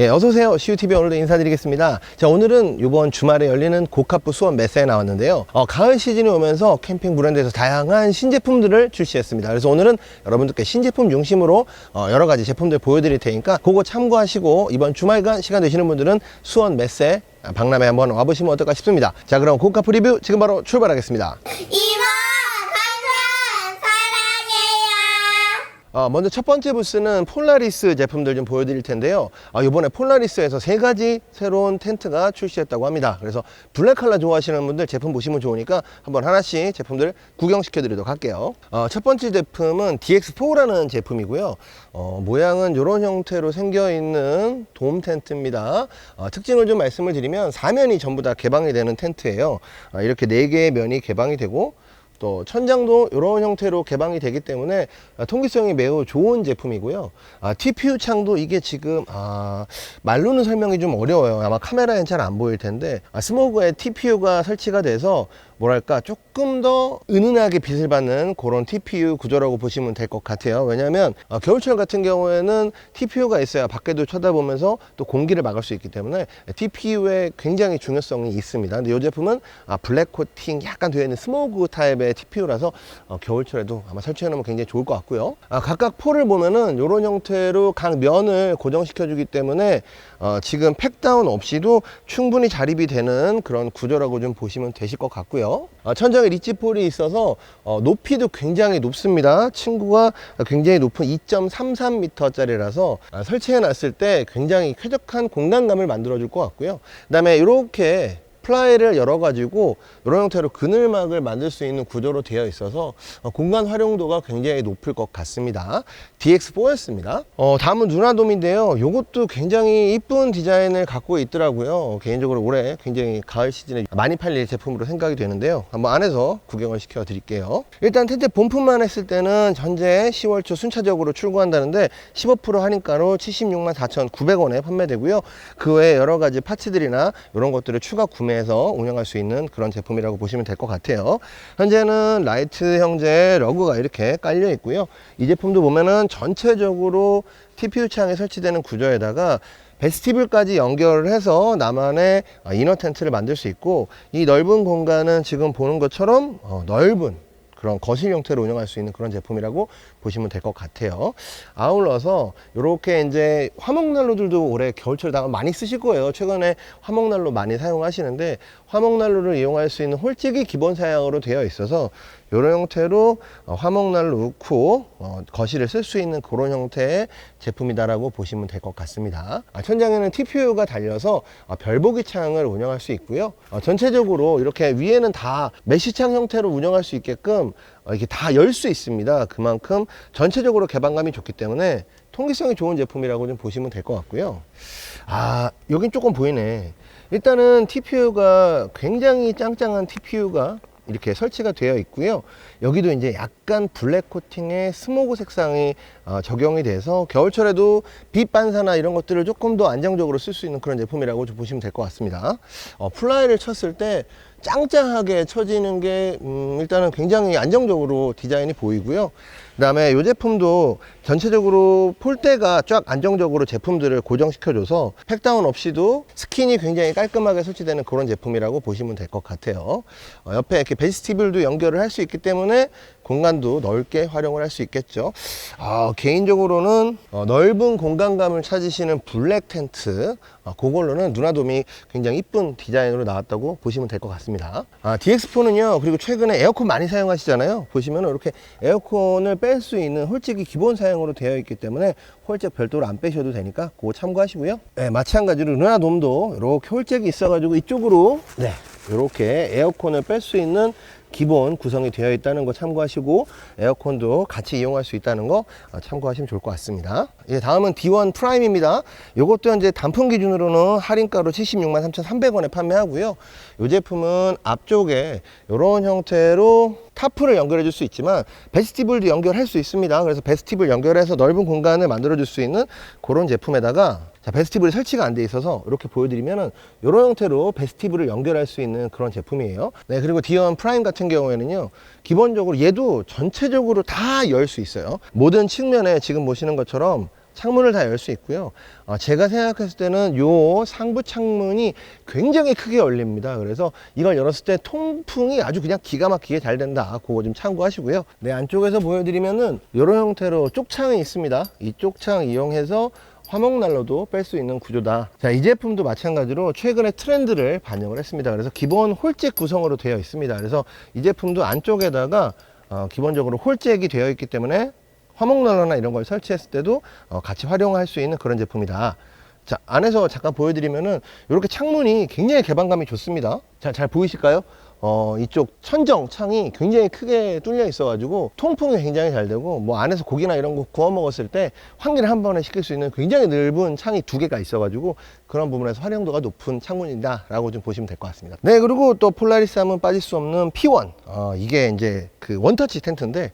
예, 어서오세요. 시우TV 오늘도 인사드리겠습니다. 자, 오늘은 이번 주말에 열리는 고카프 수원 메세에 나왔는데요. 어, 가을 시즌이 오면서 캠핑 브랜드에서 다양한 신제품들을 출시했습니다. 그래서 오늘은 여러분들께 신제품 중심으로 어, 여러 가지 제품들 보여드릴 테니까 그거 참고하시고 이번 주말간 시간 되시는 분들은 수원 메세 박람회 한번 와보시면 어떨까 싶습니다. 자, 그럼 고카프 리뷰 지금 바로 출발하겠습니다. 이모 어, 먼저 첫 번째 부스는 폴라리스 제품들 좀 보여드릴 텐데요. 아, 이번에 폴라리스에서 세 가지 새로운 텐트가 출시했다고 합니다. 그래서 블랙 컬러 좋아하시는 분들 제품 보시면 좋으니까 한번 하나씩 제품들 구경시켜 드리도록 할게요. 어, 첫 번째 제품은 DX4라는 제품이고요. 어, 모양은 이런 형태로 생겨 있는 돔 텐트입니다. 어, 특징을 좀 말씀을 드리면 사면이 전부 다 개방이 되는 텐트예요. 아, 이렇게 네 개의 면이 개방이 되고 또 천장도 이런 형태로 개방이 되기 때문에 아, 통기성이 매우 좋은 제품이고요. 아, TPU 창도 이게 지금 아, 말로는 설명이 좀 어려워요. 아마 카메라엔 잘 안 보일 텐데 아, 스모그에 TPU가 설치가 돼서 뭐랄까 조금 더 은은하게 빛을 받는 그런 TPU 구조라고 보시면 될 것 같아요. 왜냐하면 어, 겨울철 같은 경우에는 TPU가 있어야 밖에도 쳐다보면서 또 공기를 막을 수 있기 때문에 TPU의 굉장히 중요성이 있습니다. 근데 이 제품은 아, 블랙 코팅 약간 되어 있는 스모그 타입의 TPU라서 어, 겨울철에도 아마 설치해 놓으면 굉장히 좋을 것 같고요. 아, 각각 폴을 보면은 이런 형태로 각 면을 고정시켜 주기 때문에 어, 지금 팩다운 없이도 충분히 자립이 되는 그런 구조라고 좀 보시면 되실 것 같고요. 아, 천장에 리치폴이 있어서 어, 높이도 굉장히 높습니다. 친구가 굉장히 높은 2.33m짜리라서 아, 설치해 놨을 때 굉장히 쾌적한 공간감을 만들어 줄 것 같고요. 그 다음에 이렇게 플라이를 열어가지고 이런 형태로 그늘막을 만들 수 있는 구조로 되어 있어서 어, 공간 활용도가 굉장히 높을 것 같습니다. DX4였습니다. 어, 다음은 누나돔인데요. 이것도 굉장히 이쁜 디자인을 갖고 있더라고요. 개인적으로 올해 굉장히 가을 시즌에 많이 팔릴 제품으로 생각이 되는데요. 한번 안에서 구경을 시켜 드릴게요. 일단 텐트 본품만 했을 때는 현재 10월 초 순차적으로 출고한다는데 15% 할인가로 76만 4,900원에 판매되고요. 그 외에 여러 가지 파츠들이나 이런 것들을 추가 구매 해서 운영할 수 있는 그런 제품이라고 보시면 될 것 같아요. 현재는 라이트 형제 러그가 이렇게 깔려 있고요. 이 제품도 보면은 전체적으로 TPU 창에 설치되는 구조에다가 베스티블까지 연결을 해서 나만의 어, 이너 텐트를 만들 수 있고 이 넓은 공간은 지금 보는 것처럼 어, 넓은 그런 거실 형태로 운영할 수 있는 그런 제품이라고 보시면 될 것 같아요. 아울러서 이렇게 이제 화목난로들도 올해 겨울철 다 많이 쓰실 거예요. 최근에 화목난로 많이 사용하시는데 화목난로를 이용할 수 있는 홀찍이 기본 사양으로 되어 있어서 이런 형태로 어, 화목난로 넣고 어, 거실을 쓸 수 있는 그런 형태의 제품이다라고 보시면 될 것 같습니다. 아, 천장에는 TPU가 달려서 어, 별보기 창을 운영할 수 있고요. 어, 전체적으로 이렇게 위에는 다 메시창 형태로 운영할 수 있게끔 어, 이게 다 열 수 있습니다. 그만큼 전체적으로 개방감이 좋기 때문에 통기성이 좋은 제품이라고 좀 보시면 될 것 같고요. 아, 여긴 조금 보이네. 일단은 TPU가 굉장히 짱짱한 TPU가 이렇게 설치가 되어 있고요. 여기도 이제 약간 블랙 코팅의 스모그 색상이 어, 적용이 돼서 겨울철에도 빛 반사나 이런 것들을 조금 더 안정적으로 쓸 수 있는 그런 제품이라고 좀 보시면 될 것 같습니다. 어, 플라이를 쳤을 때 짱짱하게 쳐지는 게 음, 일단은 굉장히 안정적으로 디자인이 보이고요. 그 다음에 이 제품도 전체적으로 폴대가 쫙 안정적으로 제품들을 고정시켜줘서 팩다운 없이도 스킨이 굉장히 깔끔하게 설치되는 그런 제품이라고 보시면 될 것 같아요. 어, 옆에 이렇게 베스티블도 연결을 할 수 있기 때문에 공간도 넓게 활용을 할 수 있겠죠. 아, 개인적으로는 어, 넓은 공간감을 찾으시는 블랙 텐트 어, 그걸로는 누나돔이 굉장히 이쁜 디자인으로 나왔다고 보시면 될 것 같습니다. 아, DX4는요. 그리고 최근에 에어컨 많이 사용하시잖아요. 보시면 이렇게 에어컨을 뺄 수 있는 홀찍이 기본 사 양으로 되어 있기 때문에 홀잭 별도로 안 빼셔도 되니까 그거 참고하시고요. 네, 마찬가지로 누나돔도 이렇게 홀잭이 있어가지고 이쪽으로 네, 이렇게 에어컨을 뺄 수 있는 기본 구성이 되어 있다는 거 참고하시고 에어컨도 같이 이용할 수 있다는 거 어, 참고하시면 좋을 것 같습니다. 예, 다음은 D1 프라임입니다. 이것도 이제 단품 기준으로는 할인가로 76만 3,300원에 판매하고요. 이 제품은 앞쪽에 이런 형태로 타프를 연결해 줄 수 있지만 베스티블도 연결할 수 있습니다. 그래서 베스티블 연결해서 넓은 공간을 만들어 줄 수 있는 그런 제품에다가 자, 베스티블이 설치가 안 돼 있어서 이렇게 보여드리면은 이런 형태로 베스티블을 연결할 수 있는 그런 제품이에요. 네, 그리고 디언 프라임 같은 경우에는요, 기본적으로 얘도 전체적으로 다 열 수 있어요. 모든 측면에 지금 보시는 것처럼 창문을 다 열 수 있고요. 어, 제가 생각했을 때는 요 상부 창문이 굉장히 크게 열립니다. 그래서 이걸 열었을 때 통풍이 아주 그냥 기가 막히게 잘 된다. 그거 좀 참고하시고요. 네, 안쪽에서 보여드리면은 이런 형태로 쪽창이 있습니다. 이 쪽창 이용해서 화목난로도 뺄 수 있는 구조다. 자, 이 제품도 마찬가지로 최근에 트렌드를 반영을 했습니다. 그래서 기본 홀잭 구성으로 되어 있습니다. 그래서 이 제품도 안쪽에다가 어, 기본적으로 홀잭이 되어 있기 때문에 화목난로나 이런 걸 설치했을 때도 어, 같이 활용할 수 있는 그런 제품이다. 자, 안에서 잠깐 보여드리면은 이렇게 창문이 굉장히 개방감이 좋습니다. 자, 잘 보이실까요? 어, 이쪽 천정 창이 굉장히 크게 뚫려 있어가지고 통풍이 굉장히 잘 되고 뭐 안에서 고기나 이런 거 구워 먹었을 때 환기를 한 번에 시킬 수 있는 굉장히 넓은 창이 두 개가 있어가지고 그런 부분에서 활용도가 높은 창문이다라고 좀 보시면 될 것 같습니다. 네, 그리고 또 폴라리스 하면 빠질 수 없는 P1. 어, 이게 이제 그 원터치 텐트인데 에,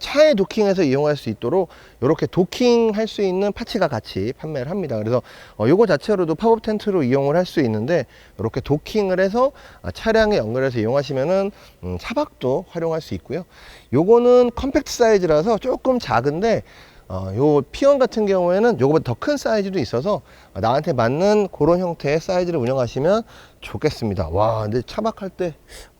차에 도킹해서 이용할 수 있도록 이렇게 도킹할 수 있는 파츠가 같이 판매를 합니다. 그래서 어, 요거 자체로도 팝업 텐트로 이용을 할 수 있는데 이렇게 도킹을 해서 아, 차량에 연결해서 이용하시면은 음, 차박도 활용할 수 있고요. 요거는 컴팩트 사이즈라서 조금 작은데 어, 요 P1 같은 경우에는 요거보다 더 큰 사이즈도 있어서 어, 나한테 맞는 그런 형태의 사이즈를 운영하시면 좋겠습니다. 와, 근데 차박할 때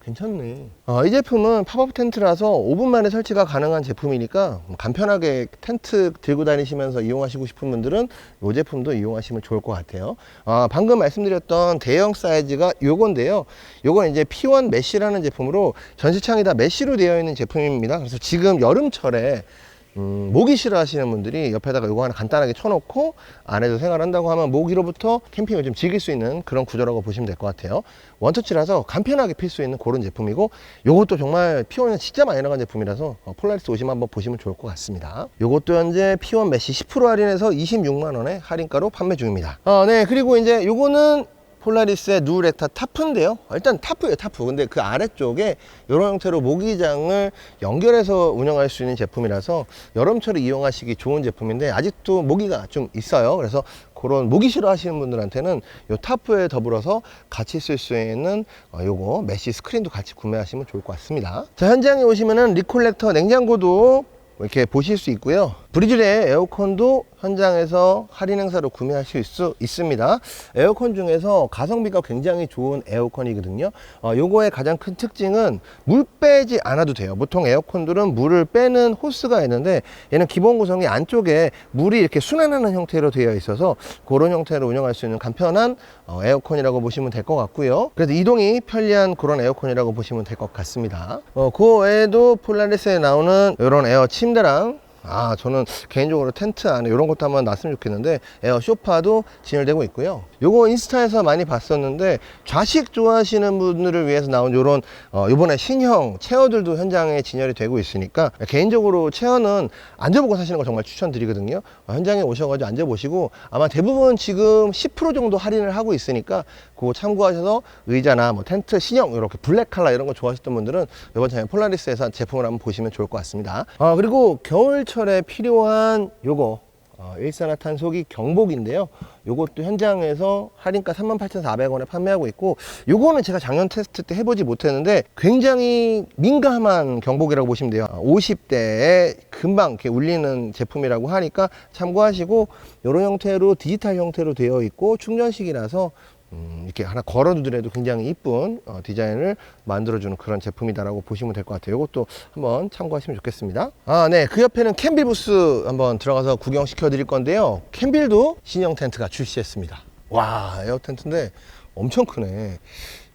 괜찮네. 어, 이 제품은 팝업 텐트라서 5분 만에 설치가 가능한 제품이니까 간편하게 텐트 들고 다니시면서 이용하시고 싶은 분들은 이 제품도 이용하시면 좋을 것 같아요. 아, 방금 말씀드렸던 대형 사이즈가 요건데요. 요건 이제 P1 메쉬라는 제품으로 전시창이 다 메쉬로 되어 있는 제품입니다. 그래서 지금 여름철에 음, 모기 싫어하시는 분들이 옆에다가 이거 하나 간단하게 쳐놓고 안에서 생활한다고 하면 모기로부터 캠핑을 좀 즐길 수 있는 그런 구조라고 보시면 될 것 같아요. 원터치라서 간편하게 필 수 있는 그런 제품이고 요것도 정말 P1은 진짜 많이 나간 제품이라서 어, 폴라리스 오시면 한번 보시면 좋을 것 같습니다. 요것도 현재 P1 메시 10% 할인해서 26만 원에 할인가로 판매 중입니다. 어, 네 그리고 이제 요거는 폴라리스의 누레타 타프인데요. 일단 타프예요, 타프. 근데 그 아래쪽에 이런 형태로 모기장을 연결해서 운영할 수 있는 제품이라서 여름철에 이용하시기 좋은 제품인데 아직도 모기가 좀 있어요. 그래서 그런 모기 싫어하시는 분들한테는 이 타프에 더불어서 같이 쓸 수 있는 어, 요거 메시 스크린도 같이 구매하시면 좋을 것 같습니다. 자, 현장에 오시면은 리콜렉터 냉장고도 이렇게 보실 수 있고요. 브리즐의 에어컨도 현장에서 할인 행사로 구매하실 수 있습니다. 에어컨 중에서 가성비가 굉장히 좋은 에어컨이거든요. 어, 요거의 가장 큰 특징은 물 빼지 않아도 돼요. 보통 에어컨들은 물을 빼는 호스가 있는데 얘는 기본 구성이 안쪽에 물이 이렇게 순환하는 형태로 되어 있어서 그런 형태로 운영할 수 있는 간편한 어, 에어컨이라고 보시면 될 것 같고요. 그래서 이동이 편리한 그런 에어컨이라고 보시면 될 것 같습니다. 어, 그 외에도 폴라리스에 나오는 이런 에어 침대랑 아 저는 개인적으로 텐트 안에 이런 것도 한번 놨으면 좋겠는데 에어 쇼파도 진열되고 있고요. 요거 인스타에서 많이 봤었는데 좌식 좋아하시는 분들을 위해서 나온 요런 어, 요번에 신형 체어들도 현장에 진열이 되고 있으니까 개인적으로 체어는 앉아보고 사시는 거 정말 추천드리거든요. 어, 현장에 오셔가지고 앉아보시고 아마 대부분 지금 10% 정도 할인을 하고 있으니까 그거 참고하셔서 의자나 뭐 텐트 신형 이렇게 블랙 컬러 이런 거 좋아하셨던 분들은 이번 장에 폴라리스에서 제품을 한번 보시면 좋을 것 같습니다. 아 그리고 겨울 철에 필요한 요거 어, 일산화탄소기 경복인데요. 요것도 현장에서 할인가 38,400원에 판매하고 있고 요거는 제가 작년 테스트 때 해보지 못했는데 굉장히 민감한 경복이라고 보시면 돼요. 50대에 금방 이렇게 울리는 제품이라고 하니까 참고하시고 이런 형태로 디지털 형태로 되어 있고 충전식이라서 음, 이렇게 하나 걸어두더라도 굉장히 이쁜 어, 디자인을 만들어주는 그런 제품이다라고 보시면 될 것 같아요. 이것도 한번 참고하시면 좋겠습니다. 아, 네. 그 옆에는 캠빌 부스 한번 들어가서 구경시켜 드릴 건데요. 캠빌도 신형 텐트가 출시했습니다. 와, 에어 텐트인데 엄청 크네.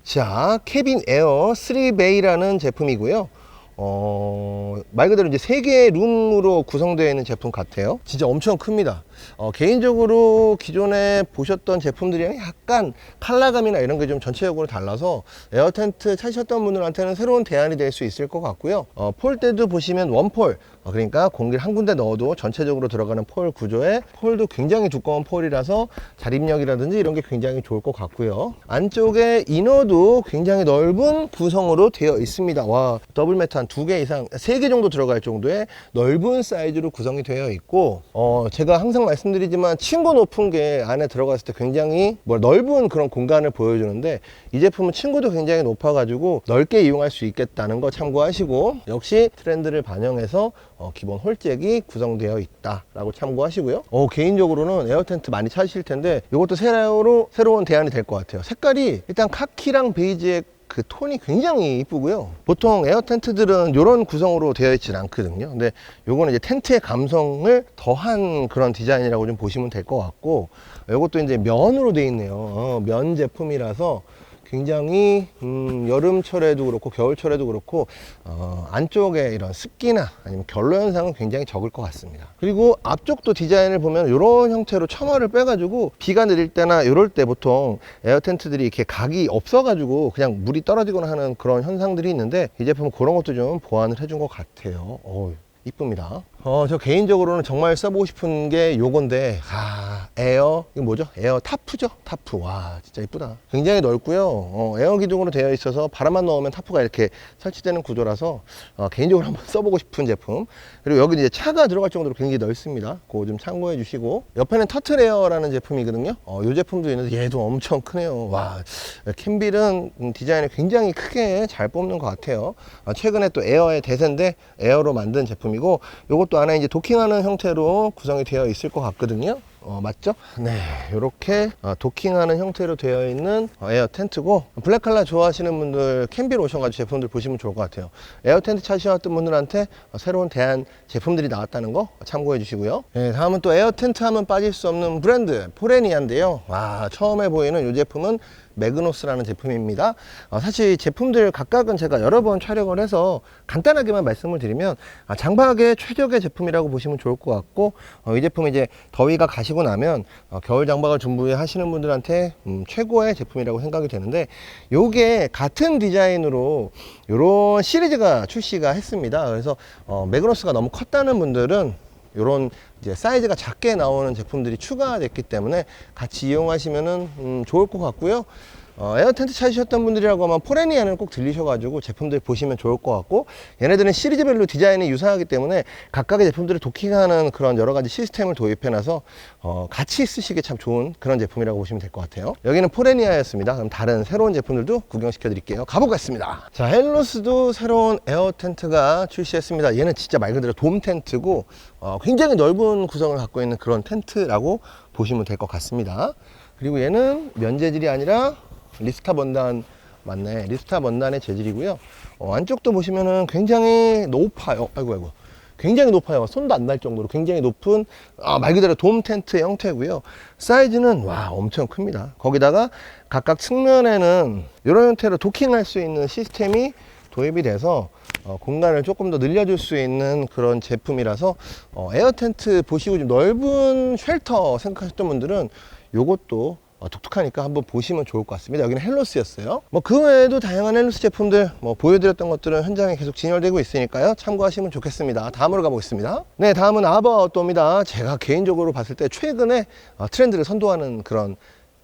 자, 케빈 에어 3베이라는 제품이고요. 어, 말 그대로 이제 세 개의 룸으로 구성되어 있는 제품 같아요. 진짜 엄청 큽니다. 어, 개인적으로 기존에 보셨던 제품들이랑 약간 컬러감이나 이런 게 좀 전체적으로 달라서 에어 텐트 찾으셨던 분들한테는 새로운 대안이 될 수 있을 것 같고요. 어, 폴대도 보시면 원폴, 어, 그러니까 공기를 한 군데 넣어도 전체적으로 들어가는 폴 구조에 폴도 굉장히 두꺼운 폴이라서 자립력이라든지 이런 게 굉장히 좋을 것 같고요. 안쪽에 이너도 굉장히 넓은 구성으로 되어 있습니다. 와, 더블 매트 한 두 개 이상, 세 개 정도 들어갈 정도의 넓은 사이즈로 구성이 되어 있고, 어, 제가 항상 말씀드리지만 층고 높은 게 안에 들어갔을 때 굉장히 뭐 넓은 그런 공간을 보여주는데 이 제품은 층고도 굉장히 높아가지고 넓게 이용할 수 있겠다는 거 참고하시고 역시 트렌드를 반영해서 어, 기본 홀잭이 구성되어 있다라고 참고하시고요. 어, 개인적으로는 에어 텐트 많이 찾으실 텐데 이것도 새로 새로운 대안이 될 것 같아요. 색깔이 일단 카키랑 베이지의 그 톤이 굉장히 이쁘고요. 보통 에어 텐트들은 이런 구성으로 되어 있진 않거든요. 근데 요거는 이제 텐트의 감성을 더한 그런 디자인이라고 좀 보시면 될 것 같고, 이것도 이제 면으로 되어 있네요. 어, 면 제품이라서 굉장히 음, 여름철에도 그렇고 겨울철에도 그렇고 어, 안쪽에 이런 습기나 아니면 결로 현상은 굉장히 적을 것 같습니다. 그리고 앞쪽도 디자인을 보면 이런 형태로 처마를 빼가지고 비가 내릴 때나 이럴 때 보통 에어 텐트들이 이렇게 각이 없어가지고 그냥 물이 떨어지거나 하는 그런 현상들이 있는데 이 제품은 그런 것도 좀 보완을 해준 것 같아요. 어우, 이쁩니다. 어, 저 개인적으로는 정말 써보고 싶은 게 요건데, 아, 에어, 이거 뭐죠? 에어 타프죠? 타프. 와, 진짜 이쁘다. 굉장히 넓고요. 어, 에어 기둥으로 되어 있어서 바람만 넣으면 타프가 이렇게 설치되는 구조라서, 어, 개인적으로 한번 써보고 싶은 제품. 그리고 여기 이제 차가 들어갈 정도로 굉장히 넓습니다. 그거 좀 참고해 주시고. 옆에는 터틀 에어라는 제품이거든요. 어, 요 제품도 있는데 얘도 엄청 크네요. 와, 캔빌은 음, 디자인을 굉장히 크게 잘 뽑는 것 같아요. 아, 최근에 또 에어의 대세인데 에어로 만든 제품이고 요것 도 안에 이제 도킹하는 형태로 구성이 되어 있을 것 같거든요. 어, 맞죠? 네, 이렇게 도킹하는 형태로 되어 있는 어, 에어 텐트고 블랙 컬러 좋아하시는 분들 캔빌 오셔가지고 제품들 보시면 좋을 것 같아요. 에어 텐트 찾으셨던 분들한테 어, 새로운 대안 제품들이 나왔다는 거 참고해 주시고요. 네, 다음은 또 에어 텐트 하면 빠질 수 없는 브랜드 포레니아인데요. 와, 처음에 보이는 이 제품은 매그노스라는 제품입니다. 어, 사실 제품들 각각은 제가 여러 번 촬영을 해서 간단하게만 말씀을 드리면 아, 장박의 최적의 제품이라고 보시면 좋을 것 같고 어, 이 제품 이제 더위가 가시고 나면 어, 겨울 장박을 준비해 하시는 분들한테 음, 최고의 제품이라고 생각이 되는데 요게 같은 디자인으로 요런 시리즈가 출시가 했습니다. 그래서 어, 매그노스가 너무 컸다는 분들은 요런 이제 사이즈가 작게 나오는 제품들이 추가됐기 때문에 같이 이용하시면은 음, 좋을 것 같고요. 어, 에어 텐트 찾으셨던 분들이라고 하면 포레니아는 꼭 들리셔가지고 제품들 보시면 좋을 것 같고 얘네들은 시리즈별로 디자인이 유사하기 때문에 각각의 제품들을 도킹하는 그런 여러 가지 시스템을 도입해놔서 어, 같이 쓰시기 참 좋은 그런 제품이라고 보시면 될 것 같아요. 여기는 포레니아였습니다. 그럼 다른 새로운 제품들도 구경시켜 드릴게요. 가보겠습니다. 자, 헬로스도 새로운 에어 텐트가 출시했습니다. 얘는 진짜 말 그대로 돔 텐트고 어, 굉장히 넓은 구성을 갖고 있는 그런 텐트라고 보시면 될 것 같습니다. 그리고 얘는 면재질이 아니라 리스타 번단 맞네. 리스타 번단의 재질이고요. 어, 안쪽도 보시면은 굉장히 높아요. 아이고 아이고. 굉장히 높아요. 손도 안 날 정도로 굉장히 높은 아, 말 그대로 돔 텐트 형태고요. 사이즈는 와 엄청 큽니다. 거기다가 각각 측면에는 이런 형태로 도킹할 수 있는 시스템이 도입이 돼서 어, 공간을 조금 더 늘려줄 수 있는 그런 제품이라서 어, 에어 텐트 보시고 좀 넓은 쉘터 생각하셨던 분들은 요것도 어, 독특하니까 한번 보시면 좋을 것 같습니다. 여기는 헬로스였어요. 뭐 그 외에도 다양한 헬로스 제품들 뭐 보여드렸던 것들은 현장에 계속 진열되고 있으니까요. 참고하시면 좋겠습니다. 다음으로 가보겠습니다. 네, 다음은 아바아웃도입니다. 제가 개인적으로 봤을 때 최근에 어, 트렌드를 선도하는 그런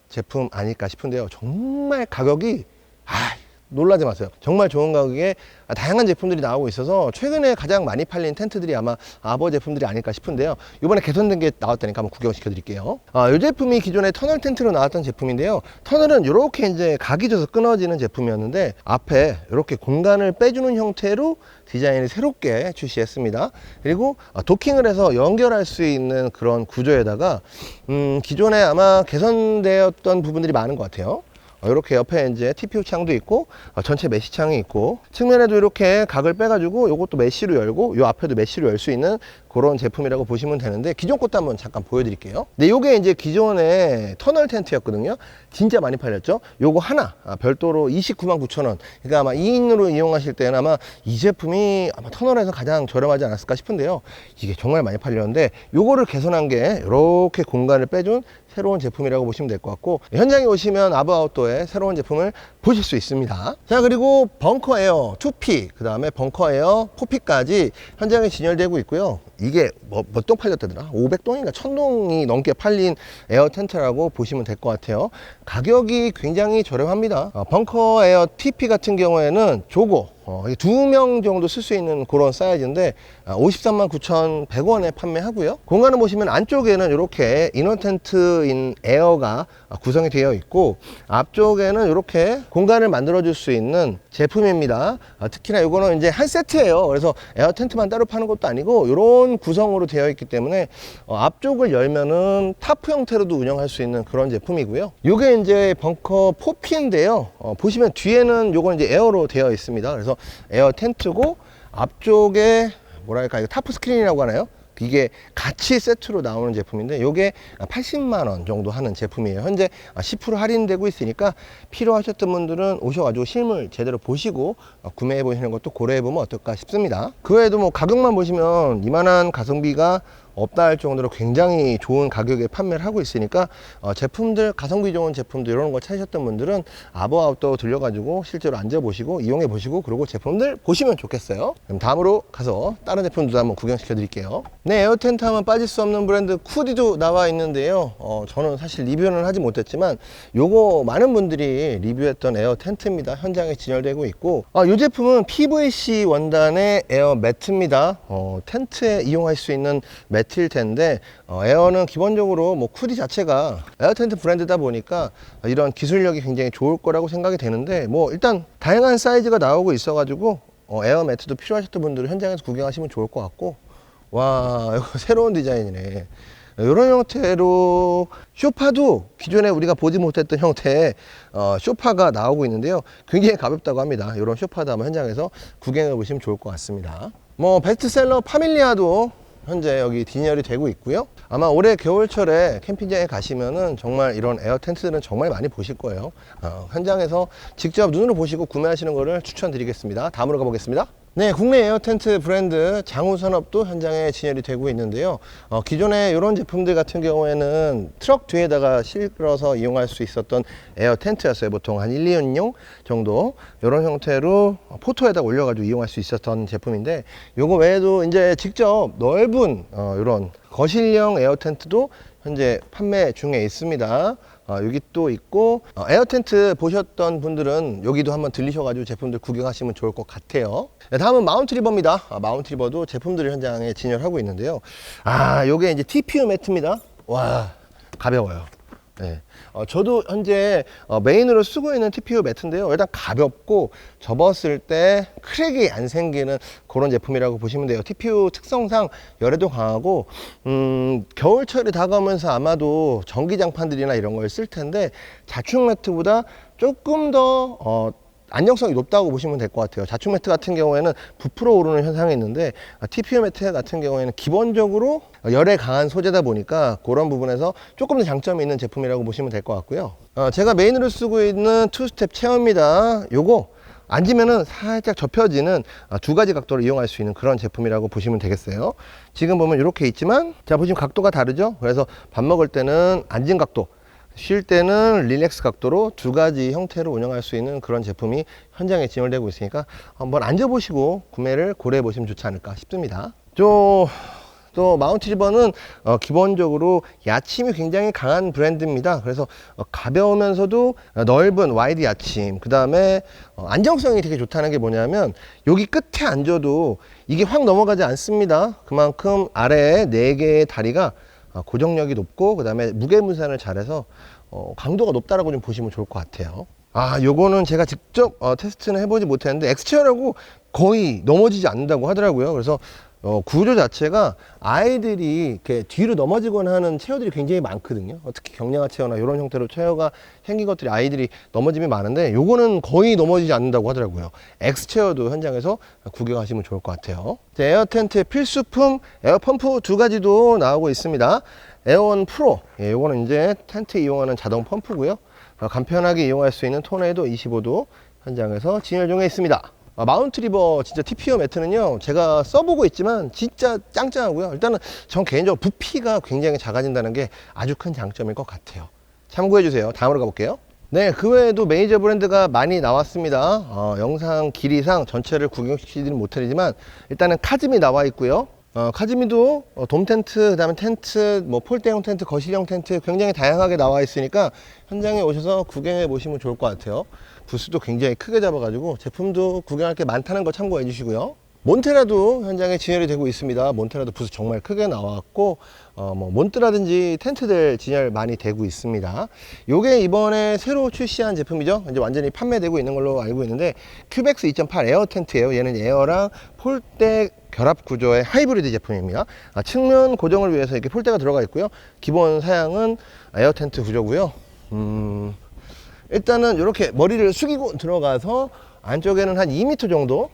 제품 아닐까 싶은데요. 정말 가격이 아 놀라지 마세요. 정말 좋은 가격에 다양한 제품들이 나오고 있어서 최근에 가장 많이 팔린 텐트들이 아마 아버 제품들이 아닐까 싶은데요. 이번에 개선된 게 나왔다니까 한번 구경시켜 드릴게요. 아, 이 제품이 기존에 터널 텐트로 나왔던 제품인데요. 터널은 이렇게 이제 각이 져서 끊어지는 제품이었는데 앞에 이렇게 공간을 빼주는 형태로 디자인을 새롭게 출시했습니다. 그리고 아, 도킹을 해서 연결할 수 있는 그런 구조에다가 음, 기존에 아마 개선되었던 부분들이 많은 것 같아요. 어, 이렇게 옆에 이제 TPU 창도 있고 어, 전체 메시 창이 있고 측면에도 이렇게 각을 빼가지고 이것도 메시로 열고 이 앞에도 메시로 열 수 있는 그런 제품이라고 보시면 되는데 기존 것도 한번 잠깐 보여드릴게요. 근데 이게 이제 기존의 터널 텐트였거든요. 진짜 많이 팔렸죠. 요거 하나 아, 별도로 29만 9천 원. 그러니까 아마 2인으로 이용하실 때는 아마 이 제품이 아마 터널에서 가장 저렴하지 않았을까 싶은데요. 이게 정말 많이 팔렸는데 요거를 개선한 게 이렇게 공간을 빼준 새로운 제품이라고 보시면 될 것 같고 현장에 오시면 아브아웃도의 새로운 제품을 보실 수 있습니다 자 그리고 벙커 에어 2P 그 다음에 벙커 에어 4P까지 현장에 진열되고 있고요 이게 뭐, 몇 동 팔렸다더라? 500동인가? 1000동이 넘게 팔린 에어 텐트라고 보시면 될 것 같아요. 가격이 굉장히 저렴합니다. 어, 벙커 에어 TP 같은 경우에는 조고 어, 두 명 정도 쓸 수 있는 그런 사이즈인데 53만 9,100원에 판매하고요. 공간을 보시면 안쪽에는 이렇게 이너 텐트인 에어가 구성이 되어 있고 앞쪽에는 이렇게 공간을 만들어 줄 수 있는 제품입니다. 아, 특히나 이거는 이제 한 세트예요. 그래서 에어 텐트만 따로 파는 것도 아니고 이런 구성으로 되어 있기 때문에 어, 앞쪽을 열면은 타프 형태로도 운영할 수 있는 그런 제품이고요. 이게 이제 벙커 포피인데요. 어, 보시면 뒤에는 요건 이제 에어로 되어 있습니다. 그래서 에어 텐트고 앞쪽에 뭐랄까 이거 타프 스크린이라고 하나요? 이게 같이 세트로 나오는 제품인데 이게 80만 원 정도 하는 제품이에요. 현재 10% 할인되고 있으니까 필요하셨던 분들은 오셔가지고 실물 제대로 보시고 구매해 보시는 것도 고려해 보면 어떨까 싶습니다. 그 외에도 뭐 가격만 보시면 이만한 가성비가 없다 할 정도로 굉장히 좋은 가격에 판매를 하고 있으니까 어, 제품들 가성비 좋은 제품들 이런 거 찾으셨던 분들은 아버 아웃도 들려가지고 실제로 앉아보시고 이용해 보시고 그리고 제품들 보시면 좋겠어요. 그럼 다음으로 가서 다른 제품들도 한번 구경시켜 드릴게요. 네 에어텐트 하면 빠질 수 없는 브랜드 쿠디도 나와 있는데요. 어, 저는 사실 리뷰는 하지 못했지만 요거 많은 분들이 리뷰했던 에어 텐트입니다. 현장에 진열되고 있고. 아, 이 제품은 PVC 원단의 에어 매트입니다. 어, 텐트에 이용할 수 있는 매트 일 텐데 어, 에어는 기본적으로 뭐 쿠디 자체가 에어 텐트 브랜드다 보니까 이런 기술력이 굉장히 좋을 거라고 생각이 되는데 뭐 일단 다양한 사이즈가 나오고 있어 가지고 어, 에어 매트도 필요하셨던 분들은 현장에서 구경하시면 좋을 것 같고 와 이거 새로운 디자인이네. 이런 형태로 쇼파도 기존에 우리가 보지 못했던 형태의 어, 쇼파가 나오고 있는데요. 굉장히 가볍다고 합니다. 이런 쇼파도 한번 현장에서 구경해 보시면 좋을 것 같습니다. 뭐 베스트셀러 파밀리아도 현재 여기 디니얼이 되고 있고요. 아마 올해 겨울철에 캠핑장에 가시면은 정말 이런 에어 텐트들은 정말 많이 보실 거예요. 어, 현장에서 직접 눈으로 보시고 구매하시는 것을 추천드리겠습니다. 다음으로 가보겠습니다 네, 국내 에어 텐트 브랜드 장우산업도 현장에 진열이 되고 있는데요. 어, 기존에 이런 제품들 같은 경우에는 트럭 뒤에다가 실어서 이용할 수 있었던 에어 텐트였어요. 보통 한 1, 2년용 정도 이런 형태로 포토에다 올려가지고 이용할 수 있었던 제품인데 요거 외에도 이제 직접 넓은 어, 이런 거실형 에어 텐트도 현재 판매 중에 있습니다. 어, 여기 또 있고 어, 에어 텐트 보셨던 분들은 여기도 한번 들리셔가지고 제품들 구경하시면 좋을 것 같아요. 네, 다음은 마운트 리버입니다. 아, 마운트 리버도 제품들을 현장에 진열하고 있는데요. 아, 요게 이제 TPU 매트입니다. 와, 가벼워요. 네. 어, 저도 현재 어, 메인으로 쓰고 있는 TPU 매트인데요. 일단 가볍고 접었을 때 크랙이 안 생기는 그런 제품이라고 보시면 돼요. TPU 특성상 열에도 강하고 음, 겨울철이 다가오면서 아마도 전기장판들이나 이런 걸 쓸 텐데 자충 매트보다 조금 더 어, 안정성이 높다고 보시면 될 것 같아요. 자충 매트 같은 경우에는 부풀어 오르는 현상이 있는데 아, TPU 매트 같은 경우에는 기본적으로 열에 강한 소재다 보니까 그런 부분에서 조금 더 장점이 있는 제품이라고 보시면 될 것 같고요. 어, 제가 메인으로 쓰고 있는 투스텝 체어입니다. 요거 앉으면은 살짝 접혀지는 아, 두 가지 각도로 이용할 수 있는 그런 제품이라고 보시면 되겠어요. 지금 보면 이렇게 있지만 자 보시면 각도가 다르죠. 그래서 밥 먹을 때는 앉은 각도 쉴 때는 릴렉스 각도로 두 가지 형태로 운영할 수 있는 그런 제품이 현장에 진열되고 있으니까 한번 앉아보시고 구매를 고려해 보시면 좋지 않을까 싶습니다. 또, 또 마운트 리버는 어, 기본적으로 야침이 굉장히 강한 브랜드입니다. 그래서 어, 가벼우면서도 넓은 와이드 야침, 그 다음에 어, 안정성이 되게 좋다는 게 뭐냐면 여기 끝에 앉아도 이게 확 넘어가지 않습니다. 그만큼 아래에 네 개의 다리가 어, 고정력이 높고 그다음에 무게 분산을 잘해서 어, 강도가 높다라고 좀 보시면 좋을 것 같아요. 아, 요거는 제가 직접 어, 테스트는 해보지 못했는데 엑스체어라고 거의 넘어지지 않는다고 하더라고요. 그래서 어, 구조 자체가 아이들이 이렇게 뒤로 넘어지거나 하는 체어들이 굉장히 많거든요. 어, 특히 경량화 체어나 이런 형태로 체어가 생긴 것들이 아이들이 넘어짐이 많은데 요거는 거의 넘어지지 않는다고 하더라고요. X 체어도 현장에서 구경하시면 좋을 것 같아요. 자, 에어 텐트의 필수품 에어 펌프 두 가지도 나오고 있습니다. 에어원 프로, 예, 요거는 이제 텐트 이용하는 자동 펌프고요. 어, 간편하게 이용할 수 있는 토네이도 25도 현장에서 진열 중에 있습니다. 아, 마운트 리버 진짜 TPU 매트는요 제가 써보고 있지만 진짜 짱짱하고요. 일단은 전 개인적으로 부피가 굉장히 작아진다는 게 아주 큰 장점일 것 같아요. 참고해 주세요. 다음으로 가볼게요. 네 그 외에도 메이저 브랜드가 많이 나왔습니다. 어, 영상 길이상 전체를 구경시키지는 못하지만 일단은 카즘이 나와 있고요. 어, 카즈미도 어, 돔 텐트, 그다음에 텐트, 뭐 폴대형 텐트, 거실형 텐트 굉장히 다양하게 나와 있으니까 현장에 오셔서 구경해 보시면 좋을 것 같아요. 부스도 굉장히 크게 잡아가지고 제품도 구경할 게 많다는 거 참고해 주시고요. 몬테라도 현장에 진열이 되고 있습니다. 몬테라도 부스 정말 크게 나왔고, 어, 뭐, 몬트라든지 텐트들 진열 많이 되고 있습니다. 요게 이번에 새로 출시한 제품이죠. 이제 완전히 판매되고 있는 걸로 알고 있는데, 큐벡스 2.8 에어 텐트예요. 얘는 에어랑 폴대 결합 구조의 하이브리드 제품입니다. 아, 측면 고정을 위해서 이렇게 폴대가 들어가 있고요. 기본 사양은 에어 텐트 구조고요. 음, 일단은 이렇게 머리를 숙이고 들어가서 안쪽에는 한 2m 정도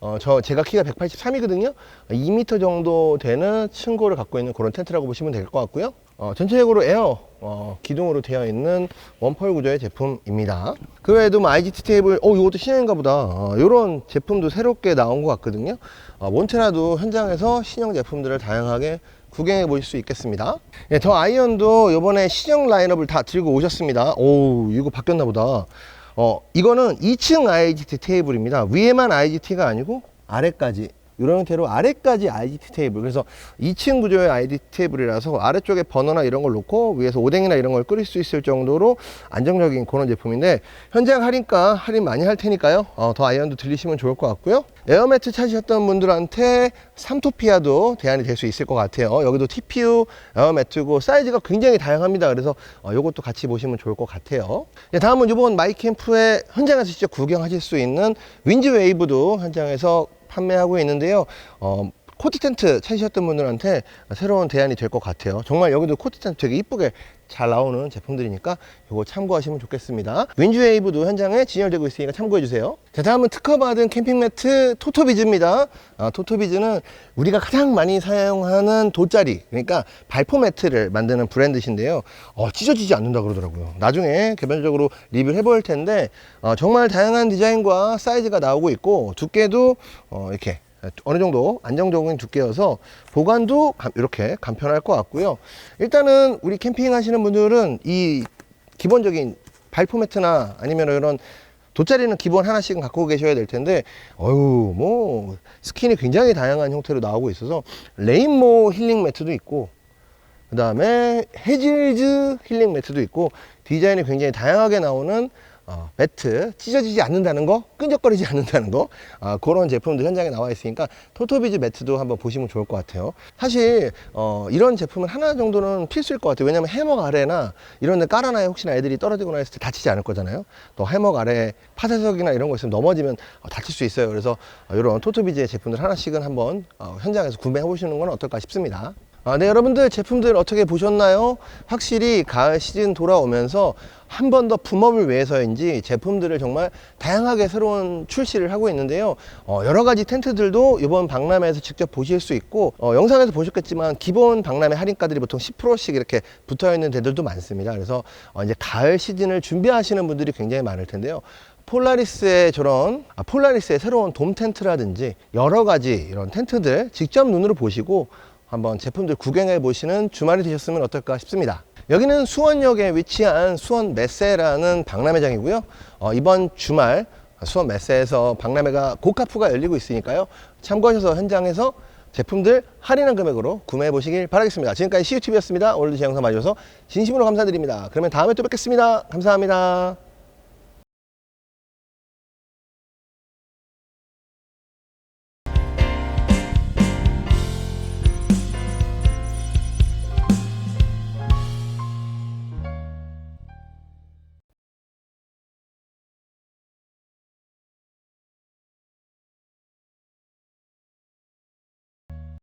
어, 저 제가 키가 183이거든요. 2m 정도 되는 층고를 갖고 있는 그런 텐트라고 보시면 될 것 같고요. 어, 전체적으로 에어 어, 기둥으로 되어 있는 원펄 구조의 제품입니다. 그 외에도 뭐 IGT 테이블, 어 이것도 신형인가 보다. 어, 이런 제품도 새롭게 나온 것 같거든요. 어, 몬테라도 현장에서 신형 제품들을 다양하게 구경해 보실 수 있겠습니다. 예, 더 아이언도 이번에 신형 라인업을 다 들고 오셨습니다. 오, 이거 바뀌었나 보다. 어, 이거는 2층 IGT 테이블입니다. 위에만 IGT가 아니고 아래까지. 이런 형태로 아래까지 IGT 테이블. 그래서 2층 구조의 IGT 테이블이라서 아래쪽에 버너나 이런 걸 놓고 위에서 오뎅이나 이런 걸 끓일 수 있을 정도로 안정적인 그런 제품인데 현장 할인가 할인 많이 할 테니까요. 어, 더 아이언도 들리시면 좋을 것 같고요. 에어매트 찾으셨던 분들한테 삼토피아도 대안이 될 수 있을 것 같아요. 여기도 TPU 에어매트고 사이즈가 굉장히 다양합니다. 그래서 어, 이것도 같이 보시면 좋을 것 같아요. 네, 다음은 이번 마이캠프의 현장에서 직접 구경하실 수 있는 윈즈 웨이브도 현장에서 판매하고 있는데요. 어, 코트 텐트 찾으셨던 분들한테 새로운 대안이 될 것 같아요. 정말 여기도 코트 텐트 되게 이쁘게 잘 나오는 제품들이니까 이거 참고하시면 좋겠습니다. 윈즈웨이브도 현장에 진열되고 있으니까 참고해 주세요. 자, 다음은 특허받은 캠핑 매트 토토비즈입니다. 아, 토토비즈는 우리가 가장 많이 사용하는 돗자리, 그러니까 발포 매트를 만드는 브랜드신데요. 어, 찢어지지 않는다 그러더라고요. 나중에 개별적으로 리뷰를 해볼 텐데 어, 정말 다양한 디자인과 사이즈가 나오고 있고 두께도 어, 이렇게 어느 정도 안정적인 두께여서 보관도 감- 이렇게 간편할 것 같고요. 일단은 우리 캠핑 하시는 분들은 이 기본적인 발포 매트나 아니면 이런 돗자리는 기본 하나씩은 갖고 계셔야 될 텐데, 어유 뭐, 스킨이 굉장히 다양한 형태로 나오고 있어서, 레인모 힐링 매트도 있고, 그 다음에 해질즈 힐링 매트도 있고, 디자인이 굉장히 다양하게 나오는 어, 매트 찢어지지 않는다는 거, 끈적거리지 않는다는 거, 아, 그런 제품도 현장에 나와 있으니까 토토비즈 매트도 한번 보시면 좋을 것 같아요. 사실 어, 이런 제품은 하나 정도는 필수일 것 같아요. 왜냐면 해먹 아래나 이런 데 깔아놔야 혹시나 애들이 떨어지거나 했을 때 다치지 않을 거잖아요. 또 해먹 아래 파쇄석이나 이런 거 있으면 넘어지면 어, 다칠 수 있어요. 그래서 어, 이런 토토비즈의 제품들 하나씩은 한번 어, 현장에서 구매해 보시는 건 어떨까 싶습니다. 아, 네, 여러분들 제품들 어떻게 보셨나요? 확실히 가을 시즌 돌아오면서 한 번 더 붐업을 위해서인지 제품들을 정말 다양하게 새로운 출시를 하고 있는데요. 어, 여러 가지 텐트들도 이번 박람회에서 직접 보실 수 있고 어, 영상에서 보셨겠지만 기본 박람회 할인가들이 보통 10%씩 이렇게 붙어 있는 데들도 많습니다. 그래서 어, 이제 가을 시즌을 준비하시는 분들이 굉장히 많을 텐데요. 폴라리스의 저런 아, 폴라리스의 새로운 돔 텐트라든지 여러 가지 이런 텐트들 직접 눈으로 보시고 한번 제품들 구경해 보시는 주말이 되셨으면 어떨까 싶습니다. 여기는 수원역에 위치한 수원 메세라는 박람회장이고요. 어, 이번 주말 수원 메세에서 박람회가 고카프가 열리고 있으니까요. 참고하셔서 현장에서 제품들 할인한 금액으로 구매해 보시길 바라겠습니다. 지금까지 CUTV였습니다. 오늘도 제 영상 봐주셔서 진심으로 감사드립니다. 그러면 다음에 또 뵙겠습니다. 감사합니다.